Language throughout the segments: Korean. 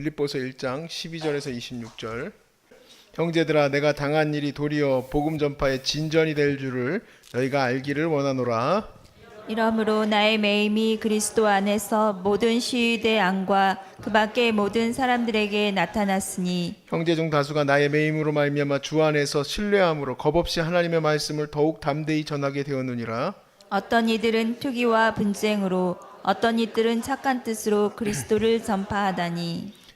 빌립보서 1장 12절에서 26절. 형제들아 내가 당한 일이 도리어 복음 전파의 진전이 될 줄을 너희가 알기를 원하노라. 이러므로 나의 매임이 그리스도 안에서 모든 시위대 안과 그 밖의 모든 사람들에게 나타났으니 형제 중 다수가 나의 매임으로 말미암아 주 안에서 신뢰함으로 겁없이 하나님의 말씀을 더욱 담대히 전하게 되었느니라. 어떤 이들은 투기와 분쟁으로 어떤 이들은 착한 뜻으로 그리스도를 전파하다니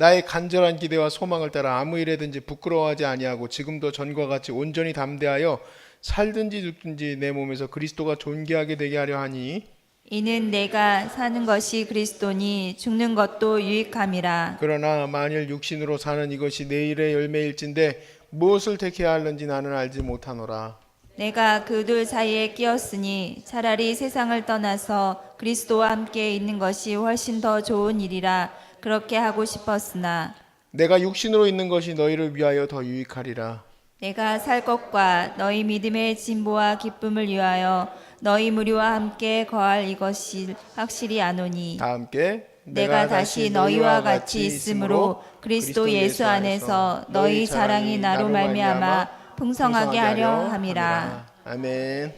나의 간절한 기대와 소망을 따라 아무 일에든지 부끄러워하지 아니하고 지금도 전과 같이 온전히 담대하여 살든지 죽든지 내 몸에서 그리스도가 존귀하게 되게 하려 하니 이는 내가 사는 것이 그리스도니 죽는 것도 유익함이라. 그러나 만일 육신으로 사는 이것이 내일의 열매일진데 무엇을 택해야 할는지 나는 알지 못하노라. 내가 그둘 사이에 끼었으니 차라리 세상을 떠나서 그리스도와 함께 있는 것이 훨씬 더 좋은 일이라 그렇게 하고 싶었으나 내가 육신으로 있는 것이 너희를 위하여 더 유익하리라 내가 살 것과 너희 믿음의 진보와 기쁨을 위하여 너희 무리와 함께 거할 이것이 확실히 아노니 다 함께 내가 다시 너희와 같이 있으므로 그리스도 예수 안에서 너희 자랑이 나로 말미암아 풍성하게 하려 함이라. 아멘.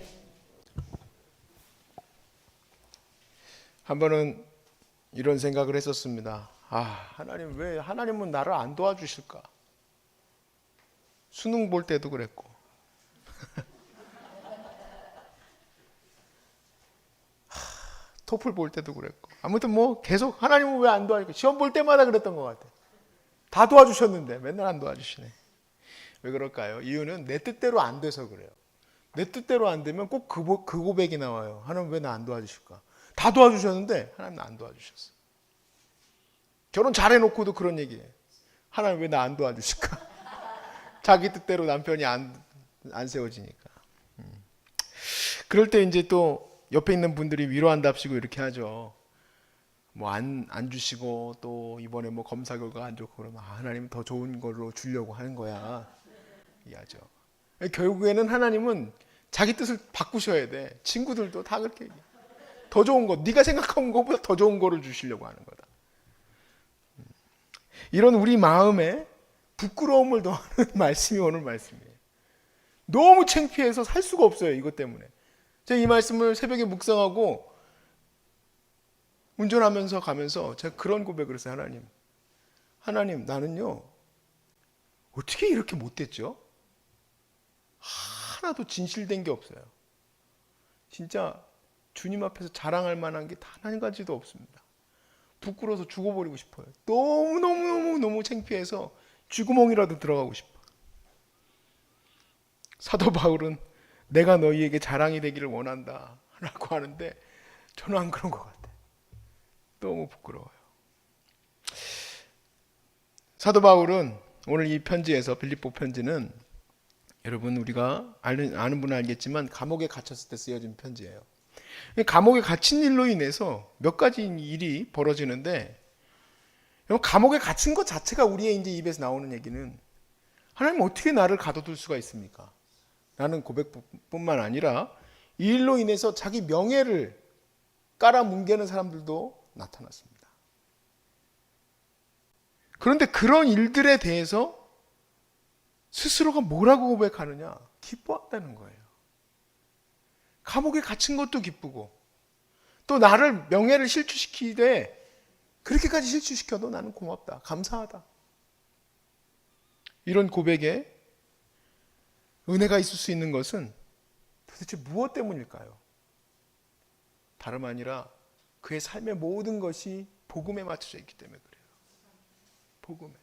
한 번은 이런 생각을 했었습니다. 아, 하나님 왜 하나님은 나를 안 도와주실까? 수능 볼 때도 그랬고. 하, 토플 볼 때도 그랬고. 아무튼 뭐 계속 하나님은 왜 안 도와줄까? 시험 볼 때마다 그랬던 것 같아. 다 도와주셨는데 맨날 안 도와주시네. 왜 그럴까요? 이유는 내 뜻대로 안 돼서 그래요. 내 뜻대로 안 되면 꼭그그 고백이 나와요. 하나님 왜 나 안 도와주실까? 다 도와주셨는데 하나님 나 안 도와주셨어. 결혼 잘 해놓고도 그런 얘기해. 하나님 왜 나 안 도와주실까? 자기 뜻대로 남편이 안, 안 세워지니까. 음. 그럴 때 이제 또 옆에 있는 분들이 위로한답시고 이렇게 하죠. 뭐 안 안 주시고 또 이번에 뭐 검사 결과 안 좋고 그러면 아, 하나님 더 좋은 걸로 주려고 하는 거야. 이하죠. 결국에는 하나님은 자기 뜻을 바꾸셔야 돼. 친구들도 다 그렇게 얘기해. 더 좋은 거, 네가 생각한 것보다 더 좋은 거를 주시려고 하는 거다. 음. 이런 우리 마음에 부끄러움을 더하는 말씀이 오늘 말씀이에요. 너무 창피해서 살 수가 없어요. 이것 때문에. 제가 이 말씀을 새벽에 묵상하고 운전하면서 가면서 제가 그런 고백을 했어요. 하나님. 하나님, 나는요. 어떻게 이렇게 못됐죠? 하나도 진실된 게 없어요. 진짜 주님 앞에서 자랑할 만한 게 단 한 가지도 없습니다. 부끄러워서 죽어버리고 싶어요. 너무너무너무너무 창피해서 쥐구멍이라도 들어가고 싶어. 사도 바울은 내가 너희에게 자랑이 되기를 원한다. 라고 하는데 저는 안 그런 것 같아요. 너무 부끄러워요. 사도 바울은 오늘 이 편지에서 빌립보 편지는 여러분 우리가 아는 분은 알겠지만 감옥에 갇혔을 때 쓰여진 편지예요. 감옥에 갇힌 일로 인해서 몇 가지 일이 벌어지는데 감옥에 갇힌 것 자체가 우리의 이제 입에서 나오는 얘기는 하나님 어떻게 나를 가둬둘 수가 있습니까? 라는 고백뿐만 아니라 이 일로 인해서 자기 명예를 깔아뭉개는 사람들도 나타났습니다. 그런데 그런 일들에 대해서 스스로가 뭐라고 고백하느냐? 기뻐한다는 거예요. 감옥에 갇힌 것도 기쁘고 또 나를 명예를 실추시키되 그렇게까지 실추시켜도 나는 고맙다. 감사하다. 이런 고백에 은혜가 있을 수 있는 것은 도대체 무엇 때문일까요? 다름 아니라 그의 삶의 모든 것이 복음에 맞춰져 있기 때문에 그래요. 복음에.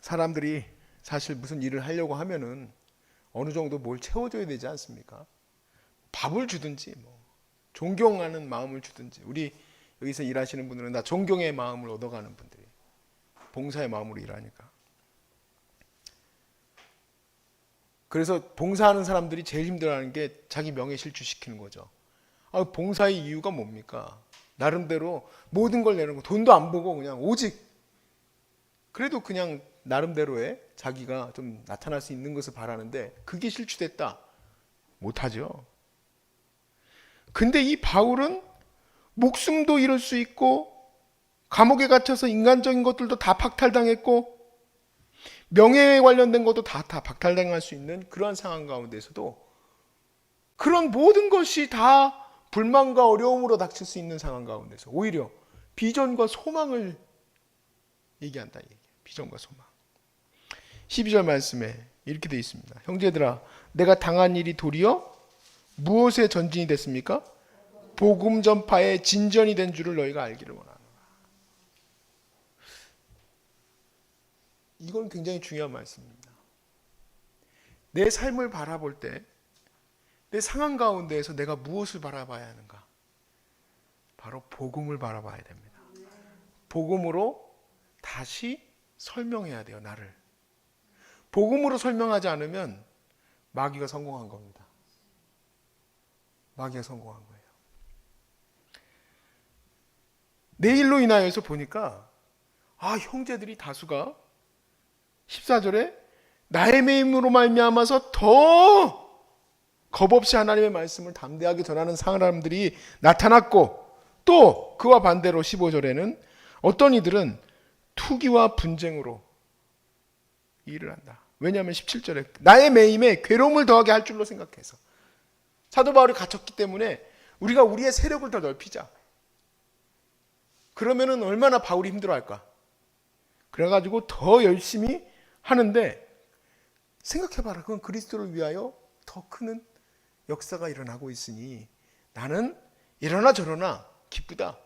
사람들이 사실 무슨 일을 하려고 하면은 어느 정도 뭘 채워줘야 되지 않습니까? 밥을 주든지 뭐 존경하는 마음을 주든지 우리 여기서 일하시는 분들은 다 존경의 마음을 얻어가는 분들이 봉사의 마음으로 일하니까. 그래서 봉사하는 사람들이 제일 힘들어하는 게 자기 명예 실추시키는 거죠. 아, 봉사의 이유가 뭡니까? 나름대로 모든 걸 내는 거 돈도 안 보고 그냥 오직 그래도 그냥 나름대로의 자기가 좀 나타날 수 있는 것을 바라는데 그게 실추됐다 못하죠. 근데 이 바울은 목숨도 잃을 수 있고 감옥에 갇혀서 인간적인 것들도 다 박탈당했고 명예에 관련된 것도 다, 다 박탈당할 수 있는 그러한 상황 가운데서도 그런 모든 것이 다 불만과 어려움으로 닥칠 수 있는 상황 가운데서 오히려 비전과 소망을 얘기한다 얘기. 비전과 소망. 12절 말씀에 이렇게 되어 있습니다. 형제들아, 내가 당한 일이 도리어 무엇의 전진이 됐습니까? 복음 전파의 진전이 된 줄을 너희가 알기를 원하노라. 이건 굉장히 중요한 말씀입니다. 내 삶을 바라볼 때, 내 상황 가운데에서 내가 무엇을 바라봐야 하는가? 바로 복음을 바라봐야 됩니다. 복음으로 다시 설명해야 돼요, 나를. 복음으로 설명하지 않으면 마귀가 성공한 겁니다. 마귀가 성공한 거예요. 내 일로 인하여서 보니까 아 형제들이 다수가 14절에 나의 매임으로 말미암아서 더 겁없이 하나님의 말씀을 담대하게 전하는 사람들이 나타났고 또 그와 반대로 15절에는 어떤 이들은 투기와 분쟁으로 일을 한다. 왜냐하면 17절에 나의 매임에 괴로움을 더하게 할 줄로 생각해서 사도 바울이 갇혔기 때문에 우리가 우리의 세력을 더 넓히자. 그러면은 얼마나 바울이 힘들어할까? 그래가지고 더 열심히 하는데 생각해봐라. 그건 그리스도를 위하여 더큰 역사가 일어나고 있으니 나는 이러나 저러나 기쁘다.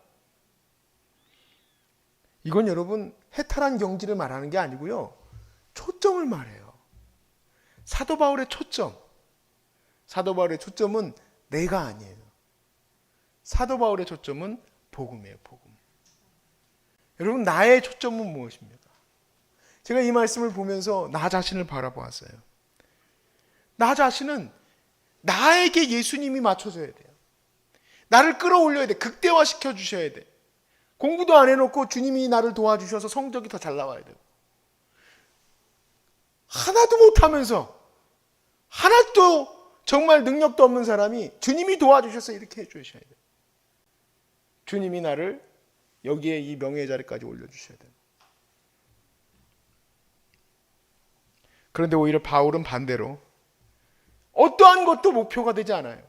이건 여러분 해탈한 경지를 말하는 게 아니고요. 초점을 말해요. 사도 바울의 초점. 사도 바울의 초점은 내가 아니에요. 사도 바울의 초점은 복음이에요, 복음. 여러분, 나의 초점은 무엇입니까? 제가 이 말씀을 보면서 나 자신을 바라보았어요. 나 자신은 나에게 예수님이 맞춰져야 돼요. 나를 끌어올려야 돼. 극대화 시켜 주셔야 돼. 공부도 안 해놓고 주님이 나를 도와주셔서 성적이 더 잘 나와야 돼요. 하나도 못하면서 하나도 정말 능력도 없는 사람이 주님이 도와주셔서 이렇게 해주셔야 돼요. 주님이 나를 여기에 이 명예의 자리까지 올려주셔야 돼요. 그런데 오히려 바울은 반대로 어떠한 것도 목표가 되지 않아요.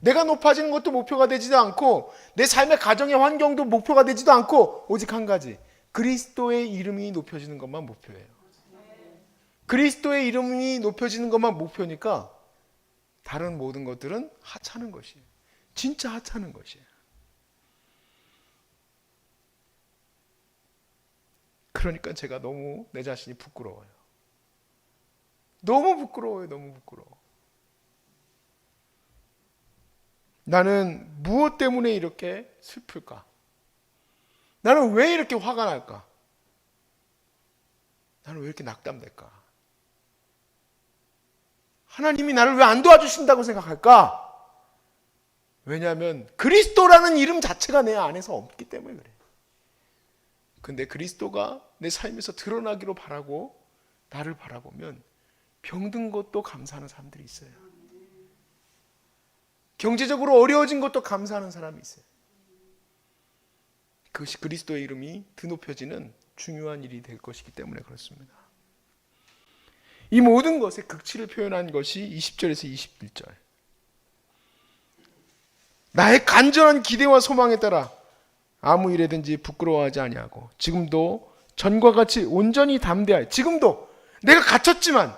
내가 높아지는 것도 목표가 되지도 않고 내 삶의 가정의 환경도 목표가 되지도 않고 오직 한 가지 그리스도의 이름이 높여지는 것만 목표예요. 그리스도의 이름이 높여지는 것만 목표니까 다른 모든 것들은 하찮은 것이에요. 진짜 하찮은 것이에요. 그러니까 제가 너무 내 자신이 부끄러워요. 너무 부끄러워요. 너무 부끄러워. 나는 무엇 때문에 이렇게 슬플까? 나는 왜 이렇게 화가 날까? 나는 왜 이렇게 낙담될까? 하나님이 나를 왜 안 도와주신다고 생각할까? 왜냐하면 그리스도라는 이름 자체가 내 안에서 없기 때문에 그래. 근데 그리스도가 내 삶에서 드러나기로 바라고 나를 바라보면 병든 것도 감사하는 사람들이 있어요. 경제적으로 어려워진 것도 감사하는 사람이 있어요. 그것이 그리스도의 이름이 드높여지는 중요한 일이 될 것이기 때문에 그렇습니다. 이 모든 것의 극치를 표현한 것이 20절에서 21절. 나의 간절한 기대와 소망에 따라 아무 일에든지 부끄러워하지 아니하고 지금도 전과 같이 온전히 담대하여 지금도 내가 갇혔지만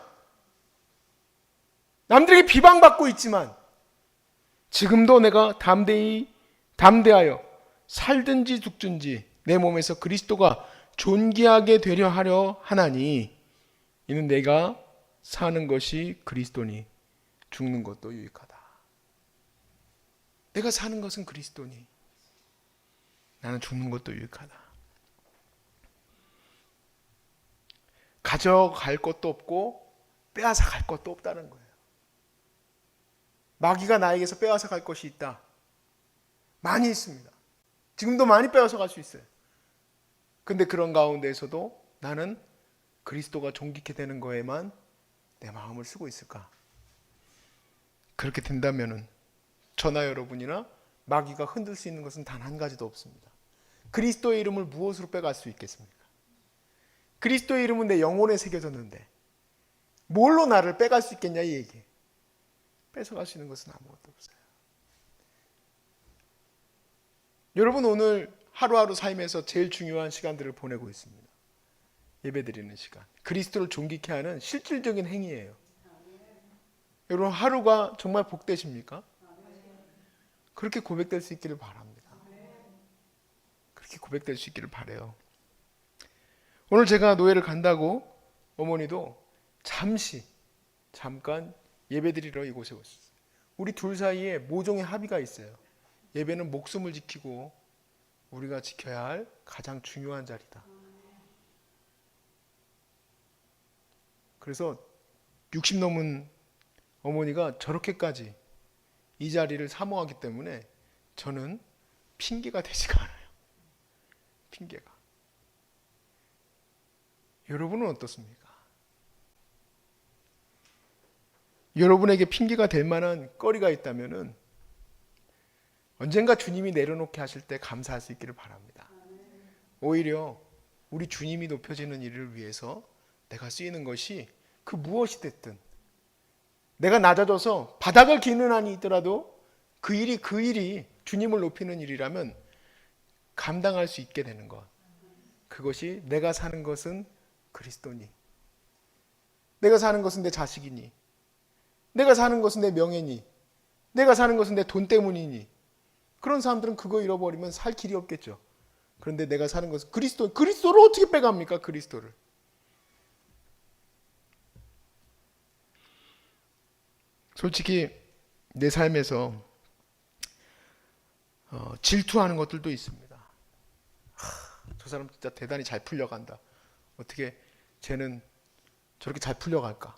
남들에게 비방받고 있지만 지금도 내가 담대히 담대하여 살든지 죽든지 내 몸에서 그리스도가 존귀하게 되려 하려 하나니 이는 내가 사는 것이 그리스도니 죽는 것도 유익하다. 내가 사는 것은 그리스도니 나는 죽는 것도 유익하다. 가져갈 것도 없고 빼앗아 갈 것도 없다는 거예요. 마귀가 나에게서 빼앗아 갈 것이 있다. 많이 있습니다. 지금도 많이 빼앗아 갈 수 있어요. 근데 그런 가운데에서도 나는 그리스도가 존귀케 되는 거에만 내 마음을 쓰고 있을까? 그렇게 된다면은 저나 여러분이나 마귀가 흔들 수 있는 것은 단 한 가지도 없습니다. 그리스도의 이름을 무엇으로 빼갈 수 있겠습니까? 그리스도의 이름은 내 영혼에 새겨졌는데 뭘로 나를 빼갈 수 있겠냐 이 얘기. 뺏어갈 수 있는 것은 아무것도 없어요. 여러분 오늘 하루하루 삶에서 제일 중요한 시간들을 보내고 있습니다. 예배드리는 시간. 그리스도를 존귀케 하는 실질적인 행위예요. 여러분 하루가 정말 복되십니까? 그렇게 고백될 수 있기를 바랍니다. 그렇게 고백될 수 있기를 바래요. 오늘 제가 노예를 간다고 어머니도 잠시 잠깐 예배드리러 이곳에 오셨어요. 우리 둘 사이에 모종의 합의가 있어요. 예배는 목숨을 지키고 우리가 지켜야 할 가장 중요한 자리다. 그래서 60 넘은 어머니가 저렇게까지 이 자리를 사모하기 때문에 저는 핑계가 되지가 않아요. 핑계가. 여러분은 어떻습니까? 여러분에게 핑계가 될 만한 거리가 있다면은 언젠가 주님이 내려놓게 하실 때 감사할 수 있기를 바랍니다. 오히려 우리 주님이 높여지는 일을 위해서 내가 쓰이는 것이 그 무엇이 됐든 내가 낮아져서 바닥을 기는 한이 있더라도 그 일이 그 일이 주님을 높이는 일이라면 감당할 수 있게 되는 것. 그것이 내가 사는 것은 그리스도니. 내가 사는 것은 내 자식이니. 내가 사는 것은 내 명예니. 내가 사는 것은 내 돈 때문이니. 그런 사람들은 그거 잃어버리면 살 길이 없겠죠. 그런데 내가 사는 것은 그리스도, 그리스도를 어떻게 빼갑니까? 그리스도를. 솔직히 내 삶에서 어, 질투하는 것들도 있습니다. 하, 저 사람 진짜 대단히 잘 풀려간다. 어떻게 쟤는 저렇게 잘 풀려갈까?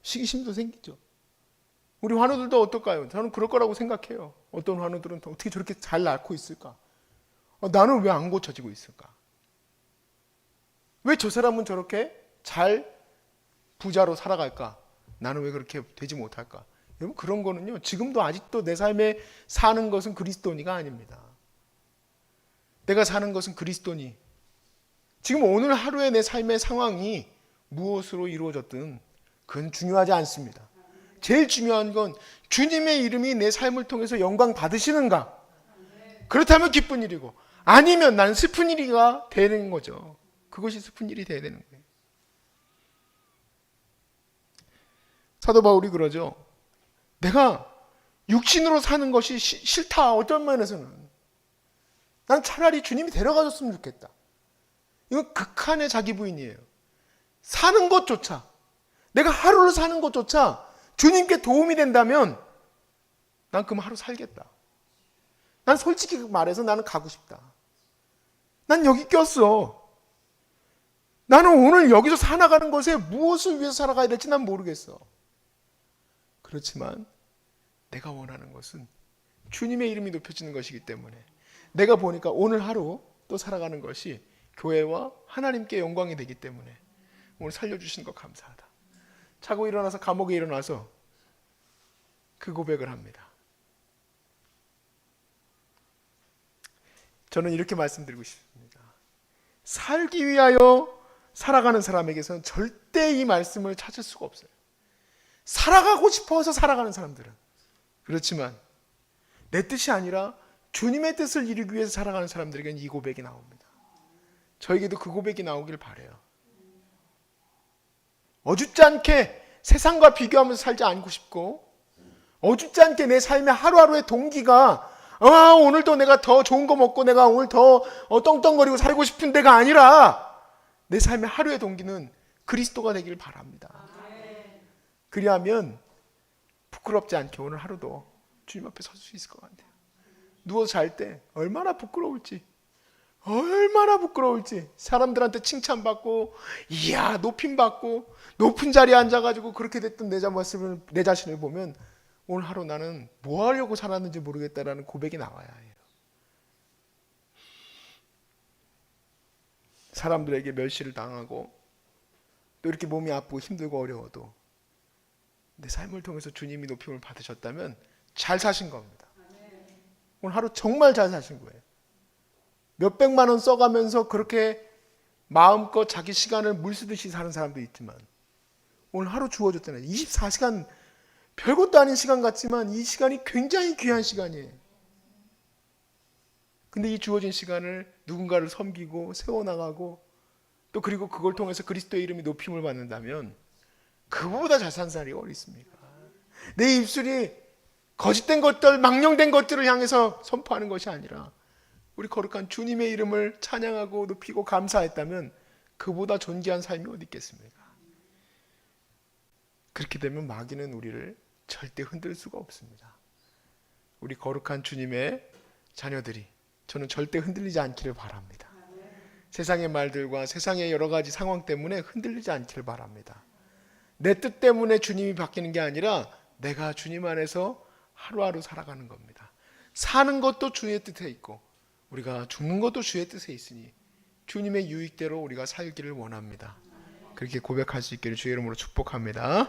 시기심도 생기죠. 우리 환우들도 어떨까요? 저는 그럴 거라고 생각해요. 어떤 환우들은 어떻게 저렇게 잘 낳고 있을까? 어, 나는 왜 안 고쳐지고 있을까? 왜 저 사람은 저렇게 잘 부자로 살아갈까? 나는 왜 그렇게 되지 못할까? 여러분 그런 거는요. 지금도 아직도 내 삶에 사는 것은 그리스도니가 아닙니다. 내가 사는 것은 그리스도니. 지금 오늘 하루의 내 삶의 상황이 무엇으로 이루어졌든 그건 중요하지 않습니다. 제일 중요한 건 주님의 이름이 내 삶을 통해서 영광 받으시는가? 그렇다면 기쁜 일이고 아니면 나는 슬픈 일이가 되는 거죠. 그것이 슬픈 일이 돼야 되는 거예요. 사도 바울이 그러죠. 내가 육신으로 사는 것이 시- 싫다. 어떤 면에서는. 난 차라리 주님이 데려가줬으면 좋겠다. 이건 극한의 자기 부인이에요. 사는 것조차, 내가 하루를 사는 것조차 주님께 도움이 된다면 난 그럼 하루 살겠다. 난 솔직히 말해서 나는 가고 싶다. 난 여기 꼈어. 나는 오늘 여기서 살아가는 것에 무엇을 위해서 살아가야 될지 난 모르겠어. 그렇지만 내가 원하는 것은 주님의 이름이 높여지는 것이기 때문에 내가 보니까 오늘 하루 또 살아가는 것이 교회와 하나님께 영광이 되기 때문에 오늘 살려주신 것 감사하다. 자고 일어나서 감옥에 일어나서 그 고백을 합니다. 저는 이렇게 말씀드리고 싶습니다. 살기 위하여 살아가는 사람에게서는 절대 이 말씀을 찾을 수가 없어요. 살아가고 싶어서 살아가는 사람들은. 그렇지만 내 뜻이 아니라 주님의 뜻을 이루기 위해서 살아가는 사람들에게는 이 고백이 나옵니다. 저에게도 그 고백이 나오길 바래요. 어줍지 않게 세상과 비교하면서 살지 않고 싶고 어줍지 않게 내 삶의 하루하루의 동기가 아 오늘도 내가 더 좋은 거 먹고 내가 오늘 더 어, 떵떵거리고 살고 싶은 데가 아니라 내 삶의 하루의 동기는 그리스도가 되기를 바랍니다. 그리하면 부끄럽지 않게 오늘 하루도 주님 앞에 설 수 있을 것 같아요. 누워서 잘때 얼마나 부끄러울지 얼마나 부끄러울지 사람들한테 칭찬받고 이야 높임받고 높은 자리에 앉아가지고 그렇게 됐던 내 자신을 내 자신을 보면 오늘 하루 나는 뭐 하려고 살았는지 모르겠다라는 고백이 나와야 해요. 사람들에게 멸시를 당하고 또 이렇게 몸이 아프고 힘들고 어려워도 내 삶을 통해서 주님이 높임을 받으셨다면 잘 사신 겁니다. 오늘 하루 정말 잘 사신 거예요. 몇 백만 원 써가면서 그렇게 마음껏 자기 시간을 물 쓰듯이 사는 사람도 있지만 오늘 하루 주어졌잖아요. 24시간 별것도 아닌 시간 같지만 이 시간이 굉장히 귀한 시간이에요. 근데 이 주어진 시간을 누군가를 섬기고 세워나가고 또 그리고 그걸 통해서 그리스도의 이름이 높임을 받는다면 그보다 잘 산 사람이 어디 있습니까? 내 입술이 거짓된 것들, 망령된 것들을 향해서 선포하는 것이 아니라 우리 거룩한 주님의 이름을 찬양하고 높이고 감사했다면 그보다 존귀한 삶이 어디 있겠습니까? 그렇게 되면 마귀는 우리를 절대 흔들 수가 없습니다. 우리 거룩한 주님의 자녀들이 저는 절대 흔들리지 않기를 바랍니다. 세상의 말들과 세상의 여러 가지 상황 때문에 흔들리지 않기를 바랍니다. 내 뜻 때문에 주님이 바뀌는 게 아니라 내가 주님 안에서 하루하루 살아가는 겁니다. 사는 것도 주의 뜻에 있고 우리가 죽는 것도 주의 뜻에 있으니 주님의 유익대로 우리가 살기를 원합니다. 그렇게 고백할 수 있기를 주의 이름으로 축복합니다.